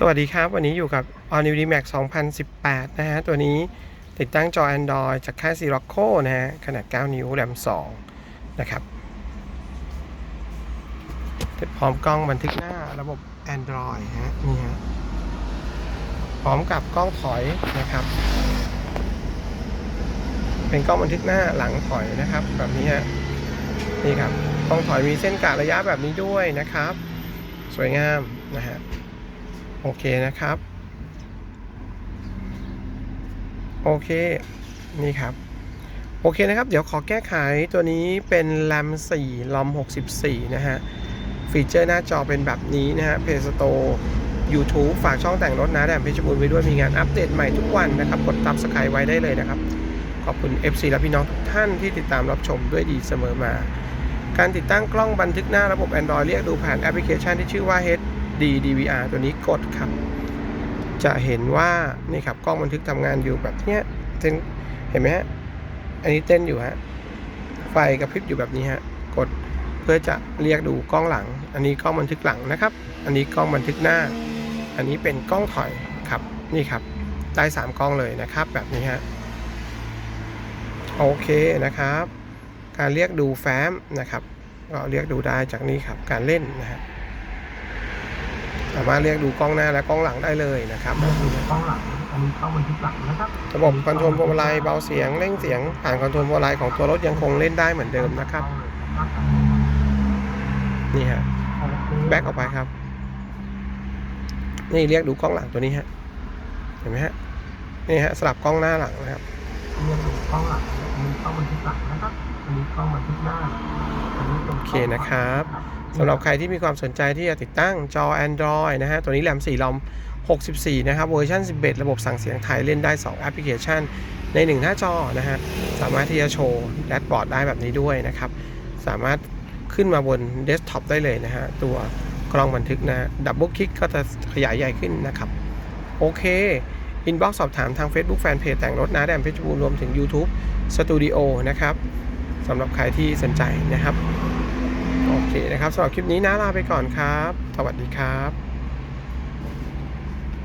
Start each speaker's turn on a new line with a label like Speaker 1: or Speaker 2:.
Speaker 1: สวัสดีครับ วันนี้อยู่กับ All New D-Max 2018 นะฮะ ตัวนี้ติดตั้งจอ Android จากค่าย Sirocco นะฮะ ขนาด 9 นิ้วแรม2 นะครับพร้อมกล้องบันทึกหน้าระบบ Android ฮะ นี่ฮะ พร้อมกับกล้องถอยนะครับ เป็นกล้องบันทึกหน้าหลังถอยนะครับ แบบนี้ฮะ นี่ครับ กล้องถอยมีเส้นกะระยะแบบนี้ด้วยนะครับ สวยงามนะฮะ โอเคนะครับ โอเค นี่ครับ โอเคนะครับ เดี๋ยวขอแก้ไขตัวนี้เป็น RAM 4 ROM 64 นะฮะ ฟีเจอร์หน้าจอเป็นแบบนี้นะฮะ Play Store YouTube ฝากช่องแต่งรถนะแดมเพชรบูรณ์ไว้ด้วยมีงานอัปเดตใหม่ทุกวันนะครับ กดตับสกายไว้ได้เลยนะครับ ขอบคุณ FC และพี่น้องทุกท่านที่ติดตามรับชมด้วยดีเสมอมา การติดตั้งกล้องบันทึกหน้าระบบ Android เรียกดูผ่านแอปพลิเคชันที่ชื่อว่า D DVR ตัวนี้กดครับ จะเห็นว่านี่ครับกล้องบันทึกทำงานอยู่แบบเนี้ยเต้นเห็นไหมฮะอันนี้เต้นอยู่ฮะไฟกระพริบอยู่แบบนี้ฮะกดเพื่อจะเรียกดูกล้องหลัง อันนี้กล้องบันทึกหลังนะครับ อันนี้กล้องบันทึกหน้า อันนี้เป็นกล้องถอยครับนี่ครับได้สามกล้องเลยนะครับ แบบนี้ฮะโอเคนะครับ การเรียกดูแฟ้มนะครับ ก็เรียกดูได้จากนี้ครับการเล่นนะฮะ สามารถเรียกดูกล้องหน้าและกล้องหลังได้เลยนะครับ
Speaker 2: เลือกดูในกล้องหลังอันนี้กล้องบันทึกหลังนะครับ
Speaker 1: ระบบคอนโทรลพวงมาลัยเบาเสียงเร่งเสียงผ่านคอนโทรลพวงมาลัยของตัวรถยังคงเล่นได้เหมือนเดิมนะครับนี่ฮะแบ็กออกไปครับ นี่เรียกดูกล้องหลังตัวนี้ฮะเห็นไหมฮะนี่ฮะสลับกล้องหน้าหลังนะครับ
Speaker 2: เลือกดูกล้องหลังอันนี้กล้องบันทึกหลังนะครับอันนี้กล้องบันทึกหน้าอันนี้เป็น
Speaker 1: โอเคนะครับ สำหรับใครที่มีความสนใจที่จะติดตั้งจอ Android นะฮะ ตัวนี้แรม4 ROM 64 นะครับ เวอร์ชัน11 ระบบสั่งเสียงไทยเล่นได้ 2 แอปพลิเคชัน ใน1หน้าจอนะฮะ สามารถที่จะโชว์แดชบอร์ดได้แบบนี้ด้วยนะครับ สามารถขึ้นมาบนเดสก์ท็อปได้เลยนะฮะ ตัวกล้องบันทึกนะดับเบิลคลิกก็จะขยายใหญ่ขึ้นนะครับ โอเคอินบ็อกซ์สอบถามทาง Facebook Fanpage แต่งรถนะแดมเพชรบูรรวมถึง YouTube Studio นะครับสำหรับใครที่สนใจนะครับ โอเคนะครับสำหรับคลิปนี้นะลาไปก่อนครับ สวัสดีครับ